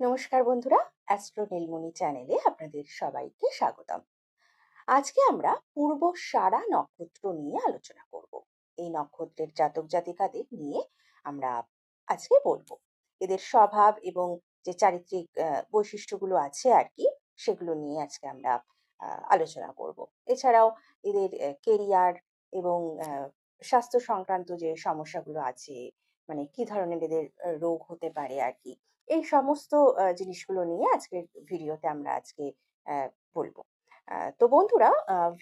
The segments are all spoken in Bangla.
নমস্কার বন্ধুরা অ্যাস্ট্রো নীলমণি চ্যানেলে আপনাদের সবাইকে স্বাগতম। আজকে আমরা পূর্ব সারা নক্ষত্র নিয়ে আলোচনা করব। এই নক্ষত্রের জাতক জাতিকাদের নিয়ে আমরা আজকে বলব। এদের স্বভাব এবং যে চারিত্রিক বৈশিষ্ট্যগুলো আছে আর কি, সেগুলো নিয়ে আজকে আমরা আলোচনা করব। এছাড়াও এদের কেরিয়ার এবং স্বাস্থ্য সংক্রান্ত যে সমস্যাগুলো আছে মানে কি ধরনের এদের রোগ হতে পারে আর কি এই সমস্ত জিনিসগুলো নিয়ে আজকের ভিডিওতে আমরা আজকে বলব। তো বন্ধুরা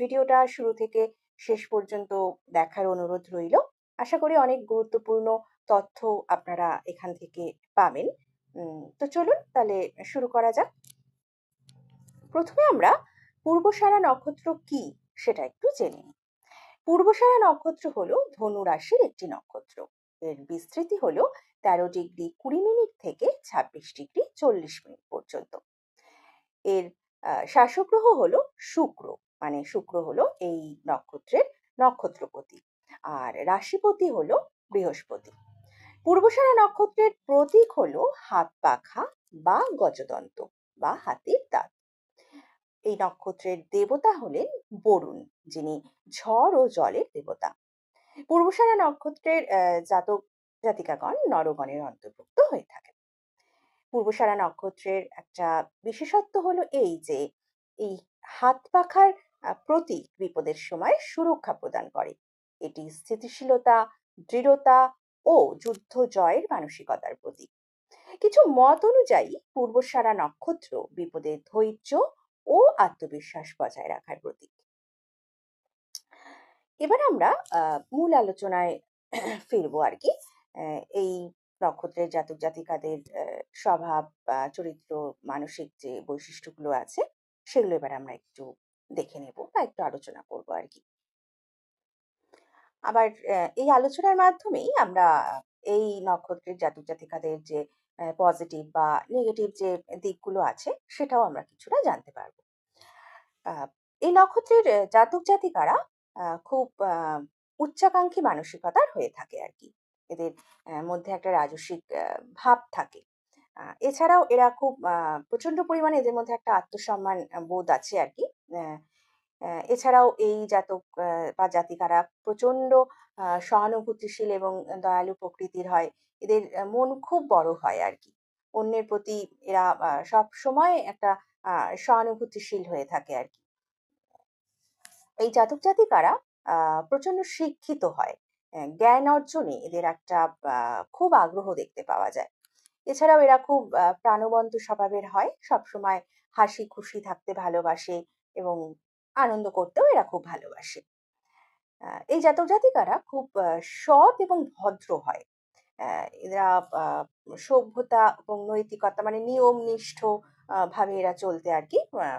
ভিডিওটা শুরু থেকে শেষ পর্যন্ত দেখার অনুরোধ রইল। আশা করি অনেক গুরুত্বপূর্ণ তথ্য আপনারা এখান থেকে পাবেন। তো চলুন তাহলে শুরু করা যাক। প্রথমে আমরা পূর্বসারা নক্ষত্র কি সেটা একটু জেনে নিই। পূর্বসারা নক্ষত্র হলো ধনু রাশির একটি নক্ষত্র। এর বিস্তৃতি হল তেরো ডিগ্রি কুড়ি মিনিট থেকে ছাব্বিশ ডিগ্রি চল্লিশ মিনিট পর্যন্ত। এর আহ, শাসক গ্রহ শুক্র মানে শুক্র হলো এই নক্ষত্রের নক্ষত্রপতি আর রাশিপতি হলো বৃহস্পতি। পূর্বসারা নক্ষত্রের প্রতীক হলো হাত পাখা বা গজদন্ত বা হাতির দাঁত। এই নক্ষত্রের দেবতা হলেন বরুণ যিনি ঝড় ও জলের দেবতা। পূর্বসারা নক্ষত্রের জাতক জাতিকাগণ নরগণের অন্তর্ভুক্ত হয়ে থাকে। পূর্বসারা নক্ষত্রের একটা বিশেষত্ব হলো এই যে, এই হাত পাখার প্রতীক বিপদের সময় সুরক্ষা প্রদান করে। এটি স্থিতিশীলতা, দৃঢ়তা ও যুদ্ধ জয়ের মানসিকতার প্রতীক। কিছু মত অনুযায়ী পূর্বসারা নক্ষত্র বিপদে ধৈর্য ও আত্মবিশ্বাস বজায় রাখার প্রতীক। এবার আমরা মূল আলোচনায় ফিরবো আর কি এই নক্ষত্রের জাতক জাতিকাদের স্বভাব চরিত্র, মানসিক যে বৈশিষ্ট্যগুলো আছে, সেগুলো এবার আমরা একটু দেখে নেব বা একটু আলোচনা করব আর কি আবার এই আলোচনার মাধ্যমেই আমরা এই নক্ষত্রের জাতক জাতিকাদের যে পজিটিভ বা নেগেটিভ যে দিকগুলো আছে, সেটাও আমরা কিছুটা জানতে পারব। এই নক্ষত্রের জাতক জাতিকারা খুব উচ্চাকাঙ্ক্ষী মানসিকতার হয়ে থাকে আর কি এদের মধ্যে একটা রাজসিক আহ, ভাব থাকে। এছাড়াও এরা খুব প্রচণ্ড পরিমাণে এদের মধ্যে একটা আত্মসম্মান বোধ আছে আর কি এছাড়াও এই জাতক বা জাতিকারা প্রচণ্ড সহানুভূতিশীল এবং দয়ালু প্রকৃতির হয়। এদের মন খুব বড় হয় আর কি অন্যের প্রতি এরা সব সময় একটা সহানুভূতিশীল হয়ে থাকে আর কি এই জাতক জাতিকারা প্রচণ্ড শিক্ষিত হয়। জ্ঞান অর্জনে এদের একটা খুব আগ্রহ দেখতে পাওয়া যায়। এছাড়াও এরা খুব প্রাণবন্ত স্বভাবের হয়। সবসময় হাসি খুশি থাকতে ভালোবাসে এবং আনন্দ করতেও এরা খুব ভালোবাসে। এই জাতক জাতিকারা খুব সৎ এবং ভদ্র হয়। এরা সভ্যতা এবং নৈতিকতা মানে নিয়ম নিষ্ঠ ভাবে এরা চলতে আর কি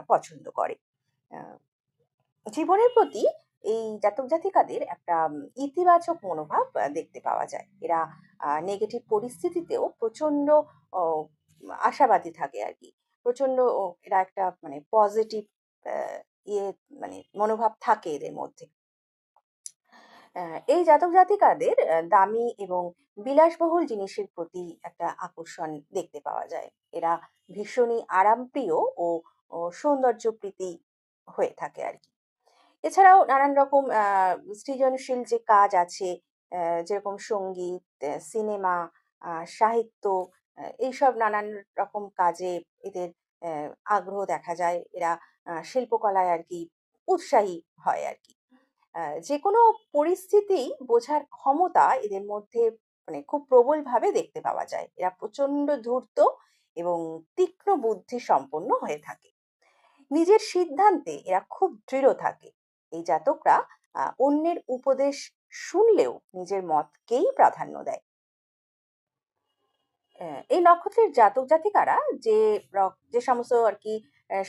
পছন্দ করে। জীবনের প্রতি এই জাতক জাতিকাদের একটা ইতিবাচক মনোভাব দেখতে পাওয়া যায়। এরা নেগেটিভ পরিস্থিতিতেও প্রচণ্ড ও, আশাবাদী থাকে আর কি। প্রচণ্ড ও, এরা একটা মানে পজিটিভ ইয়ে মানে মনোভাব থাকে এদের মধ্যে। এই জাতক জাতিকাদের দামি এবং বিলাসবহুল জিনিসের প্রতি একটা আকর্ষণ দেখতে পাওয়া যায়। এরা ভীষণই আরামপ্রিয় ও ও সৌন্দর্যপ্রীতি হয়ে থাকে আর কি। এছাড়াও নানান রকম সৃজনশীল যে কাজ আছে যেরকম সংগীত সিনেমা সাহিত্য এইসব নানান রকম কাজে এদের আগ্রহ দেখা যায়। এরা শিল্পকলায় আর কি উৎসাহী হয় আর কি যে কোনো পরিস্থিতি বোঝার ক্ষমতা এদের মধ্যে মানে খুব প্রবলভাবে দেখতে পাওয়া যায়। এরা প্রচণ্ড ধূর্ত এবং তীক্ষ্ণ বুদ্ধি সম্পন্ন হয়ে থাকে। নিজের সিদ্ধান্তে এরা খুব দৃঢ় থাকে। এই জাতকরা অন্যের উপদেশ শুনলেও নিজের মতকেই প্রাধান্য দেয়। এই নক্ষত্রের জাতক জাতিকারা যে যে সমস্ত আর কি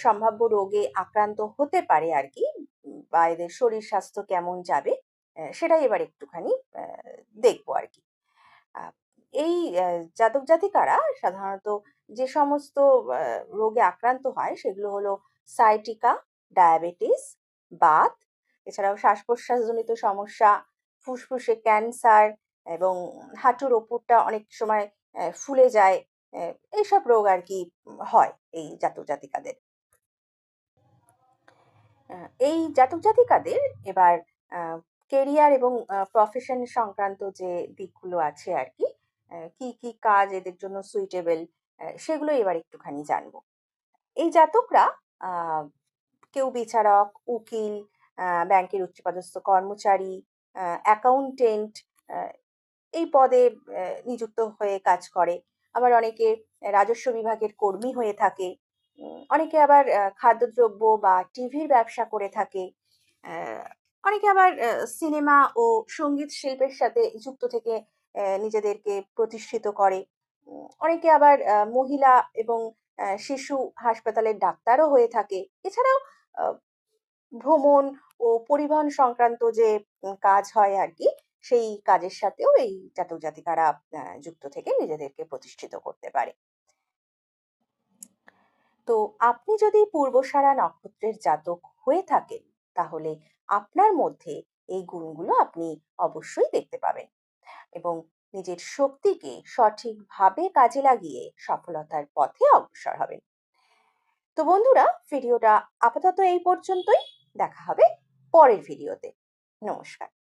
সম্ভাব্য রোগে আক্রান্ত হতে পারে আর কি, বা এদের শরীর স্বাস্থ্য কেমন যাবে সেটাই এবার একটুখানি দেখব আর কি। এই জাতক জাতিকারা সাধারণত যে সমস্ত রোগে আক্রান্ত হয়, সেগুলো হলো সাইটিকা, ডায়াবেটিস, বাত এছাড়াও শ্বাস প্রশ্বাসজনিত সমস্যা ফুসফুসে ক্যান্সার এবং হাঁটুর ওপরটা অনেক সময় ফুলে যায় এইসব রোগ আর কি হয় এই জাতক জাতিকাদের। এই জাতক জাতিকাদের এবার কেরিয়ার এবং প্রফেশন সংক্রান্ত যে দিকগুলো আছে আরকি, অ্যা কি, কি কাজ এদের জন্য সুইটেবল সেগুলো এবার একটুখানি জানব। এই জাতকরা কেউ বিচারক, উকিল, ব্যাংকের উচ্চপদস্থ কর্মচারী, অ্যাকাউন্টেন্ট এই পদে নিযুক্ত হয়ে কাজ করে। আবার অনেকে রাজস্ব বিভাগের কর্মী হয়ে থাকে। অনেকে আবার খাদ্যদ্রব্য বা টিভির ব্যবসা করে থাকে। অনেকে আবার সিনেমা ও সংগীত শিল্পের সাথে যুক্ত থেকে নিজেদেরকে প্রতিষ্ঠিত করে। অনেকে আবার মহিলা এবং শিশু হাসপাতালের ডাক্তারও হয়ে থাকে। এছাড়াও ভ্রমণ ও পরিবহন সংক্রান্ত যে কাজ হয় আর কি সেই কাজের সাথেও এই জাতক জাতিকারা যুক্ত থেকে নিজেদেরকে প্রতিষ্ঠিত করতে পারে। তো আপনি যদি পূর্বসারা নক্ষত্রের জাতক হয়ে থাকেন, তাহলে আপনার মধ্যে এই গুণগুলো আপনি অবশ্যই দেখতে পাবেন এবং নিজের শক্তিকে সঠিকভাবে কাজে লাগিয়ে সফলতার পথে অগ্রসর হবেন। তো বন্ধুরা, ভিডিওটা আপাতত এই পর্যন্তই। দেখা হবে পরের ভিডিওতে। নমস্কার।